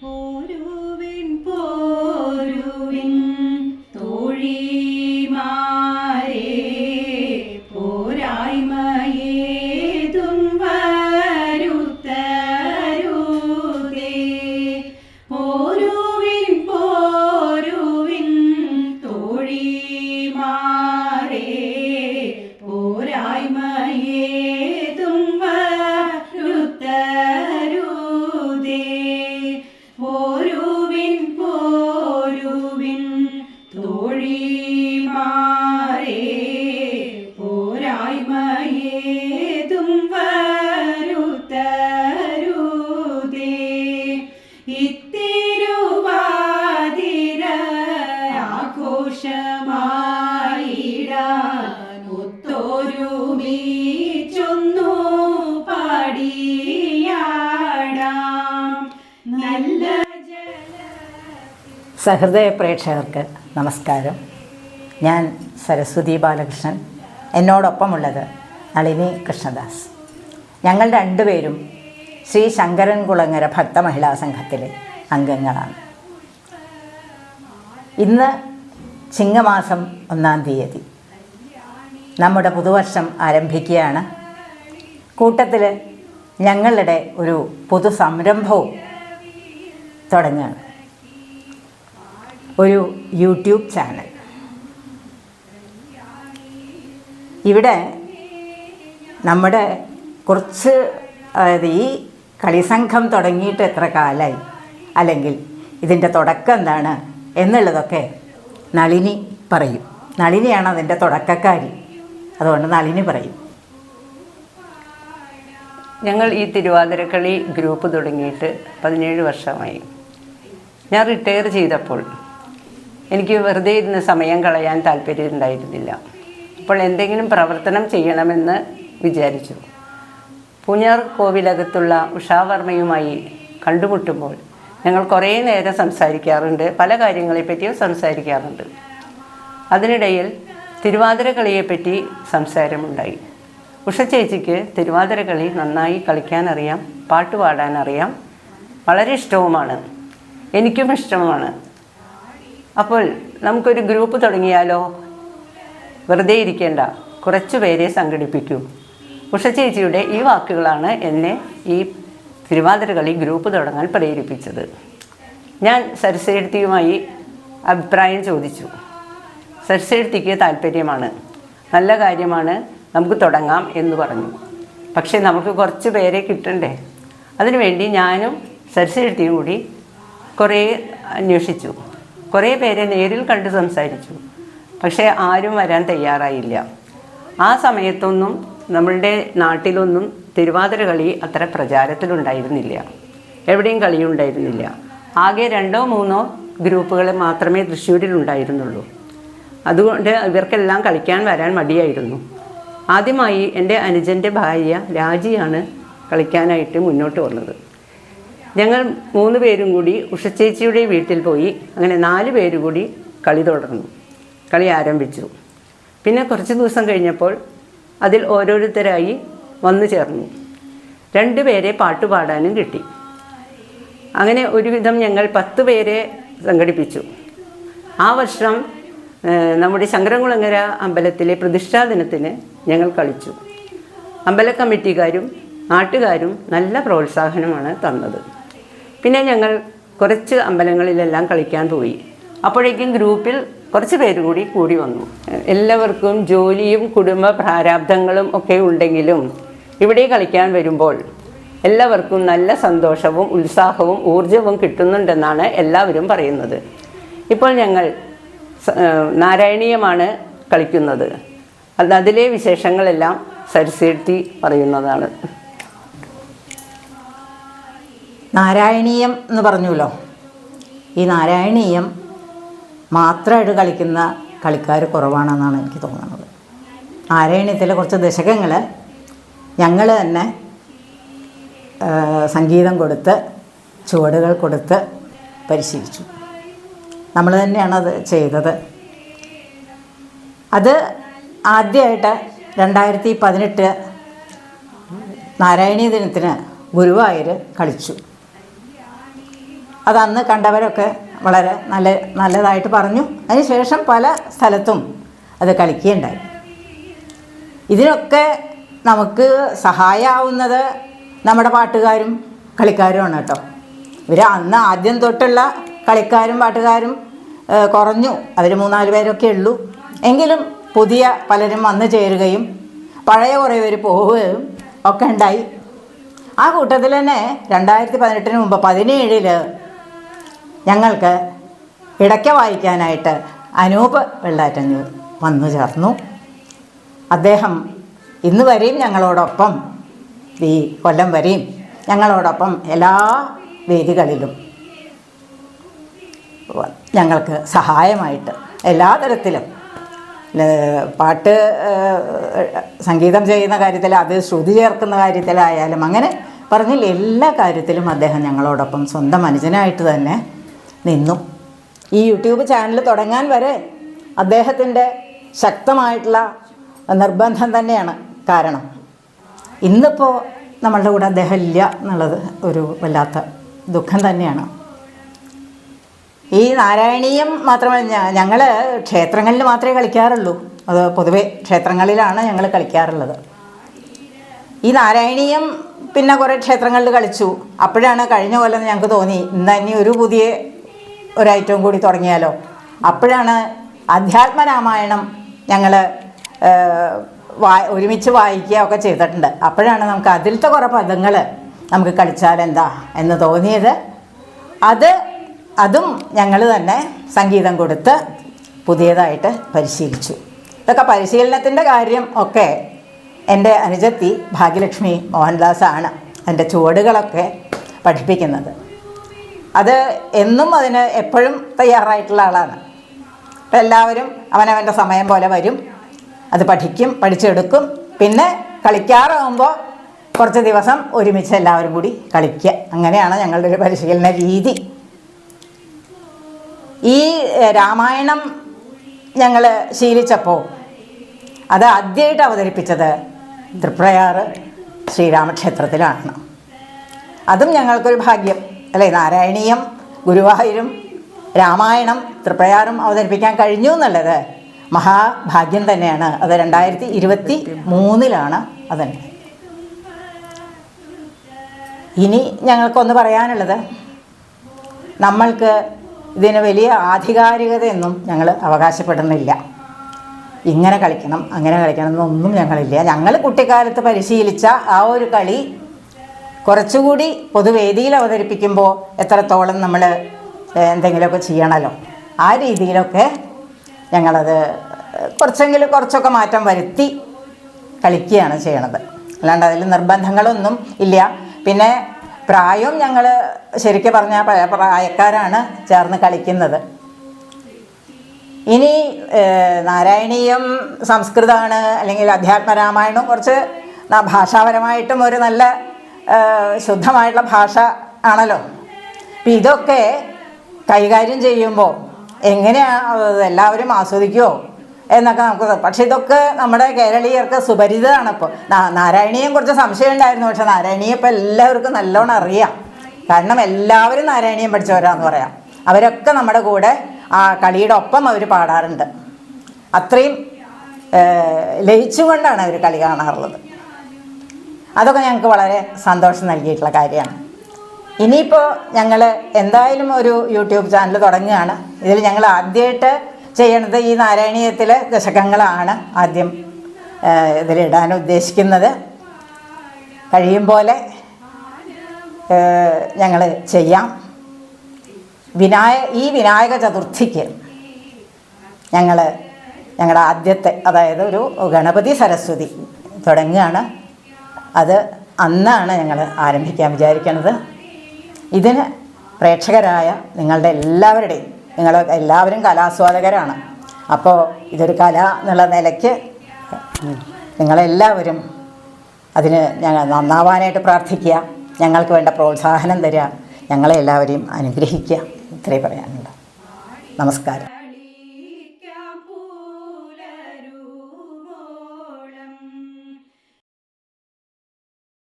പോരുവിൻ പോരുവിൻ തോഴിമാരേ സഹൃദയ പ്രേക്ഷകർക്ക് നമസ്കാരം. ഞാൻ സരസ്വതി ബാലകൃഷ്ണൻ. എന്നോടൊപ്പമുള്ളത് നളിനി കൃഷ്ണദാസ്. ഞങ്ങൾ രണ്ടുപേരും ശ്രീ ശങ്കരൻ കുളങ്ങര ഭക്ത ഭക്തമഹിളാ സംഘത്തിലെ അംഗങ്ങളാണ്. ഇന്ന് ചിങ്ങമാസം ഒന്നാം തീയതി. നമ്മുടെ പുതുവർഷം ആരംഭിക്കുകയാണ്. കൂട്ടത്തിൽ ഞങ്ങളുടെ ഒരു പുതു സംരംഭവും തുടങ്ങുകയാണ്. ഒരു യൂട്യൂബ് ചാനൽ. ഇവിടെ നമ്മുടെ കുറച്ച് അതായത് ഈ കളിസംഘം തുടങ്ങിയിട്ട് എത്ര കാലമായി അല്ലെങ്കിൽ ഇതിന്റെ തുടക്കം എന്താണ് എന്നുള്ളതൊക്കെ നളിനി പറയും. നളിനിയാണ് അതിന്റെ തുടക്കക്കാരി. അതുകൊണ്ട് നളിനി പറയും. ഞങ്ങൾ ഈ തിരുവാതിരക്കളി ഗ്രൂപ്പ് തുടങ്ങിയിട്ട് പതിനേഴ് വർഷമായി. ഞാൻ റിട്ടയർ ചെയ്തപ്പോൾ എനിക്ക് വെറുതെ ഇരുന്ന് സമയം കളയാൻ താല്പര്യം ഉണ്ടായിരുന്നില്ല. അപ്പോൾ എന്തെങ്കിലും പ്രവർത്തനം ചെയ്യണമെന്ന് വിചാരിച്ചു. പൂഞ്ഞാർ കോവിലകത്തുള്ള ഉഷാവർമ്മയുമായി കണ്ടുമുട്ടുമ്പോൾ ഞങ്ങൾ കുറേ നേരം സംസാരിക്കാറുണ്ട് പല കാര്യങ്ങളെപ്പറ്റിയും സംസാരിക്കാറുണ്ട്. അതിനിടയിൽ തിരുവാതിര കളിയെപ്പറ്റി സംസാരമുണ്ടായി. ഉഷ ചേച്ചിക്ക് തിരുവാതിര കളി നന്നായി കളിക്കാനറിയാം പാട്ട് പാടാനറിയാം വളരെ ഇഷ്ടവുമാണ്. എനിക്കും ഇഷ്ടമാണ്. അപ്പോൾ നമുക്കൊരു ഗ്രൂപ്പ് തുടങ്ങിയാലോ? വെറുതെ ഇരിക്കേണ്ട. കുറച്ച് പേരെ സംഘടിപ്പിക്കൂ. ഉഷ ചേച്ചിയുടെ ഈ വാക്കുകളാണ് എന്നെ ഈ തിരുവാതിരകളി ഗ്രൂപ്പ് തുടങ്ങാൻ പ്രേരിപ്പിച്ചത്. ഞാൻ സരസ്വതിയുമായി അഭിപ്രായം ചോദിച്ചു. സരസ്വതിക്ക് താല്പര്യമാണ്. നല്ല കാര്യമാണ്. നമുക്ക് തുടങ്ങാം എന്ന് പറഞ്ഞു. പക്ഷേ നമുക്ക് കുറച്ച് പേരെ കിട്ടണ്ടേ? അതിനുവേണ്ടി ഞാനും സരസ്വതിയും കൂടി കുറേ അന്വേഷിച്ചു. കുറേ പേരെ നേരിൽ കണ്ട് സംസാരിച്ചു. പക്ഷേ ആരും വരാൻ തയ്യാറായില്ല. ആ സമയത്തൊന്നും നമ്മളുടെ നാട്ടിലൊന്നും തിരുവാതിര കളി അത്ര പ്രചാരത്തിലുണ്ടായിരുന്നില്ല. എവിടെയും കളിയുണ്ടായിരുന്നില്ല. ആകെ രണ്ടോ മൂന്നോ ഗ്രൂപ്പുകൾ മാത്രമേ തൃശ്ശൂരിൽ ഉണ്ടായിരുന്നുള്ളൂ അതുകൊണ്ട് ഇവർക്കെല്ലാം കളിക്കാൻ വരാൻ മടിയായിരുന്നു. ആദ്യമായി എന്റെ അനുജന്റെ ഭാര്യ രാജിയാണ് കളിക്കാനായിട്ട് മുന്നോട്ട് വന്നത്. ഞങ്ങൾ മൂന്ന് പേരും കൂടി ഉഷച്ചേച്ചിയുടെ വീട്ടിൽ പോയി അങ്ങനെ നാല് പേര് കൂടി കളി തുടർന്നു. കളി ആരംഭിച്ചു. പിന്നെ കുറച്ച് ദിവസം കഴിഞ്ഞപ്പോൾ അതിൽ ഓരോരുത്തരായി വന്നു ചേർന്നു. രണ്ട് പേരെ പാട്ട് പാടാനും കിട്ടി. അങ്ങനെ ഒരുവിധം ഞങ്ങൾ പത്ത് പേരെ സംഘടിപ്പിച്ചു. ആ വർഷം നമ്മുടെ ശങ്കരംകുളങ്ങര അമ്പലത്തിലെ പ്രതിഷ്ഠാ ദിനത്തിന് ഞങ്ങൾ കളിച്ചു. അമ്പല കമ്മിറ്റിക്കാരും നാട്ടുകാരും നല്ല പ്രോത്സാഹനമാണ് തന്നത്. പിന്നെ ഞങ്ങൾ കുറച്ച് അമ്പലങ്ങളിലെല്ലാം കളിക്കാൻ പോയി. അപ്പോഴേക്കും ഗ്രൂപ്പിൽ കുറച്ച് പേര് കൂടി കൂടി വന്നു. എല്ലാവർക്കും ജോലിയും കുടുംബ പ്രാരാബ്ദങ്ങളും ഒക്കെ ഉണ്ടെങ്കിലും ഇവിടെ കളിക്കാൻ വരുമ്പോൾ എല്ലാവർക്കും നല്ല സന്തോഷവും ഉത്സാഹവും ഊർജവും കിട്ടുന്നുണ്ടെന്നാണ് എല്ലാവരും പറയുന്നത്. ഇപ്പോൾ ഞങ്ങൾ നാരായണീയമാണ് കളിക്കുന്നത്. അത് അതിലെ വിശേഷങ്ങളെല്ലാം സരസ്വതി പറയുന്നതാണ്. നാരായണീയം എന്ന് പറഞ്ഞല്ലോ ഈ നാരായണീയം മാത്രമായിട്ട് കളിക്കുന്ന കളിക്കാർ കുറവാണെന്നാണ് എനിക്ക് തോന്നുന്നത്. നാരായണീയത്തിലെ കുറച്ച് ദശകങ്ങൾ ഞങ്ങൾ തന്നെ സംഗീതം കൊടുത്ത് ചുവടുകൾ കൊടുത്ത് പരിശീലിച്ചു. നമ്മൾ തന്നെയാണ് അത് ചെയ്തത്. അത് ആദ്യമായിട്ട് രണ്ടായിരത്തി പതിനെട്ട് നാരായണീയ ദിനത്തിന് ഗുരുവായൂർ കളിച്ചു. അത് അന്ന് കണ്ടവരൊക്കെ വളരെ നല്ല നല്ലതായിട്ട് പറഞ്ഞു. അതിനുശേഷം പല സ്ഥലത്തും അത് കളിക്കുകയുണ്ടായി. ഇതിനൊക്കെ നമുക്ക് സഹായമാവുന്നത് നമ്മുടെ പാട്ടുകാരും കളിക്കാരുമാണ് കേട്ടോ. ഇവർ അന്ന് ആദ്യം തൊട്ടുള്ള കളിക്കാരും പാട്ടുകാരും കുറഞ്ഞു. അവർ മൂന്നാൽ പേരൊക്കെ ഉള്ളൂ. എങ്കിലും പുതിയ പലരും വന്നു ചേരുകയും പഴയ കുറേ പേര് പോവുകയും ഒക്കെ ഉണ്ടായി. ആ കൂട്ടത്തിൽ തന്നെ രണ്ടായിരത്തി പതിനെട്ടിന് മുമ്പ് പതിനേഴിൽ ഞങ്ങൾക്ക് ഇടയ്ക്ക വായിക്കാനായിട്ട് അനൂപ് വെള്ളാറ്റഞ്ഞൂർ വന്നു ചേർന്നു. അദ്ദേഹം ഇന്ന് വരെയും ഞങ്ങളോടൊപ്പം ഈ കൊല്ലം വരെയും ഞങ്ങളോടൊപ്പം എല്ലാ വേദികളിലും ഞങ്ങൾക്ക് സഹായമായിട്ട് എല്ലാ തരത്തിലും പാട്ട് സംഗീതം ചെയ്യുന്ന കാര്യത്തിൽ അത് ശ്രുതി ചേർക്കുന്ന കാര്യത്തിലായാലും അങ്ങനെ പറഞ്ഞില്ല എല്ലാ കാര്യത്തിലും അദ്ദേഹം ഞങ്ങളോടൊപ്പം സ്വന്തം അനുജനായിട്ട് തന്നെ നിന്നു. ഈ യൂട്യൂബ് ചാനൽ തുടങ്ങാൻ വരെ അദ്ദേഹത്തിന്റെ ശക്തമായിട്ടുള്ള നിർബന്ധം തന്നെയാണ് കാരണം ഇന്നിപ്പോൾ നമ്മളുടെ കൂടെ അദ്ദേഹം ഇല്ല എന്നുള്ളത് ഒരു വല്ലാത്ത ദുഃഖം തന്നെയാണ്. ഈ നാരായണീയം മാത്രമല്ല ഞങ്ങൾ ക്ഷേത്രങ്ങളിൽ മാത്രമേ കളിക്കാറുള്ളൂ. അത് പൊതുവേ ക്ഷേത്രങ്ങളിലാണ് ഞങ്ങൾ കളിക്കാറുള്ളത്. ഈ നാരായണീയം പിന്നെ കുറേ ക്ഷേത്രങ്ങളിൽ കളിച്ചു. അപ്പോഴാണ് കഴിഞ്ഞ കൊല്ലം ഞങ്ങൾക്ക് തോന്നി ഇന്ന് ഇനി ഒരു പുതിയ ഒരു ഐറ്റവും കൂടി തുടങ്ങിയാലോ? അപ്പോഴാണ് അധ്യാത്മരാമായണം ഞങ്ങൾ വാ ഒരുമിച്ച് വായിക്കുക ഒക്കെ ചെയ്തിട്ടുണ്ട്. അപ്പോഴാണ് നമുക്ക് അതിലത്തെ കുറേ പദങ്ങൾ നമുക്ക് കളിച്ചാൽ എന്താ എന്ന് തോന്നിയത്. അത് അതും ഞങ്ങൾ തന്നെ സംഗീതം കൊടുത്ത് പുതിയതായിട്ട് പരിശീലിച്ചു. ഇതൊക്കെ പരിശീലനത്തിന്റെ കാര്യം ഒക്കെ എന്റെ അനുജത്തി ഭാഗ്യലക്ഷ്മി മോഹൻദാസാണ് എന്റെ ചുവടുകളൊക്കെ പഠിപ്പിക്കുന്നത്. അത് എന്നും അതിന് എപ്പോഴും തയ്യാറായിട്ടുള്ള ആളാണ്. എല്ലാവരും അവനവന്റെ സമയം പോലെ വരും. അത് പഠിക്കും പഠിച്ചെടുക്കും. പിന്നെ കളിക്കാറാകുമ്പോൾ കുറച്ച് ദിവസം ഒരുമിച്ച് എല്ലാവരും കൂടി കളിക്കുക. അങ്ങനെയാണ് ഞങ്ങളുടെ ഒരു പരിശീലന രീതി. ഈ രാമായണം ഞങ്ങൾ ശീലിച്ചപ്പോൾ അത് ആദ്യമായിട്ട് അവതരിപ്പിച്ചത് തൃപ്രയാറ് ശ്രീരാമക്ഷേത്രത്തിലാണ്. അതും ഞങ്ങൾക്കൊരു ഭാഗ്യം. അല്ലേ? നാരായണീയം ഗുരുവായൂരും രാമായണം തൃപ്രയാറും അവതരിപ്പിക്കാൻ കഴിഞ്ഞു എന്നുള്ളത് മഹാഭാഗ്യം തന്നെയാണ്. അത് രണ്ടായിരത്തി ഇരുപത്തി മൂന്നിലാണ് അതന്നെ ഇനി ഞങ്ങൾക്കൊന്ന് പറയാനുള്ളത് നമ്മൾക്ക് ഇതിന് വലിയ ആധികാരികതയൊന്നും ഞങ്ങൾ അവകാശപ്പെടുന്നില്ല. ഇങ്ങനെ കളിക്കണം അങ്ങനെ കളിക്കണം എന്നൊന്നും ഞങ്ങളില്ല. ഞങ്ങൾ കുട്ടിക്കാലത്ത് പരിശീലിച്ച ആ ഒരു കളി കുറച്ചുകൂടി പൊതുവേദിയിൽ അവതരിപ്പിക്കുമ്പോൾ എത്രത്തോളം നമ്മൾ എന്തെങ്കിലുമൊക്കെ ചെയ്യണമല്ലോ. ആ രീതിയിലൊക്കെ ഞങ്ങളത് കുറച്ചെങ്കിലും കുറച്ചൊക്കെ മാറ്റം വരുത്തി കളിക്കുകയാണ് ചെയ്യണത്. അല്ലാണ്ട് അതിൽ നിർബന്ധങ്ങളൊന്നും ഇല്ല. പിന്നെ പ്രായവും ഞങ്ങൾ ശരിക്കും പറഞ്ഞാൽ പ്രായക്കാരാണ് ചേർന്ന് കളിക്കുന്നത്. ഇനി നാരായണീയം സംസ്കൃതമാണ് അല്ലെങ്കിൽ അധ്യാത്മരാമായണം കുറച്ച് ഭാഷാപരമായിട്ടും ഒരു നല്ല ശുദ്ധമായിട്ടുള്ള ഭാഷ ആണല്ലോ. അപ്പം ഇതൊക്കെ കൈകാര്യം ചെയ്യുമ്പോൾ എങ്ങനെയാണ് എല്ലാവരും ആസ്വദിക്കുമോ എന്നൊക്കെ നമുക്ക് പക്ഷെ ഇതൊക്കെ നമ്മുടെ കേരളീയർക്ക് സുപരിചിതമാണ് ഇപ്പോൾ നാരായണീയം കുറച്ച് സംശയം ഉണ്ടായിരുന്നു. പക്ഷെ നാരായണീയം ഇപ്പം എല്ലാവർക്കും നല്ലോണം അറിയാം. കാരണം എല്ലാവരും നാരായണീയം പഠിച്ചവരാന്ന് പറയാം. അവരൊക്കെ നമ്മുടെ കൂടെ ആ കളിയുടെ ഒപ്പം അവർ പാടാറുണ്ട്. അത്രയും ലയിച്ചുകൊണ്ടാണ് അവർ കളി കാണാറുള്ളത്. അതൊക്കെ ഞങ്ങൾക്ക് വളരെ സന്തോഷം നൽകിയിട്ടുള്ള കാര്യമാണ്. ഇനിയിപ്പോൾ ഞങ്ങൾ എന്തായാലും ഒരു യൂട്യൂബ് ചാനൽ തുടങ്ങുകയാണ്. ഇതിൽ ഞങ്ങൾ ആദ്യമായിട്ട് ചെയ്യണത് ഈ നാരായണീയത്തിലെ ദശകങ്ങളാണ് ആദ്യം ഇതിലിടാൻ ഉദ്ദേശിക്കുന്നത്. കഴിയും പോലെ ഞങ്ങൾ ചെയ്യാം. വിനായ ഈ വിനായക ചതുർത്ഥിക്ക് ഞങ്ങൾ ഞങ്ങളുടെ ആദ്യത്തെ അതായത് ഒരു ഗണപതി സരസ്വതി തുടങ്ങുകയാണ്. അത് അന്നാണ് ഞങ്ങൾ ആരംഭിക്കാൻ വിചാരിക്കുന്നത് ഇതിന് പ്രേക്ഷകരായ നിങ്ങളുടെ എല്ലാവരുടെയും നിങ്ങൾ എല്ലാവരും കലാസ്വാദകരാണ്. അപ്പോൾ ഇതൊരു കല എന്നുള്ള നിലയ്ക്ക് നിങ്ങളെല്ലാവരും അതിന് ഞങ്ങൾ നന്നാവാനായിട്ട് പ്രാർത്ഥിക്കുക ഞങ്ങൾക്ക് വേണ്ട പ്രോത്സാഹനം തരിക ഞങ്ങളെ എല്ലാവരെയും അനുഗ്രഹിക്കുക. ഇത്രയും പറയാനുണ്ട് നമസ്കാരം.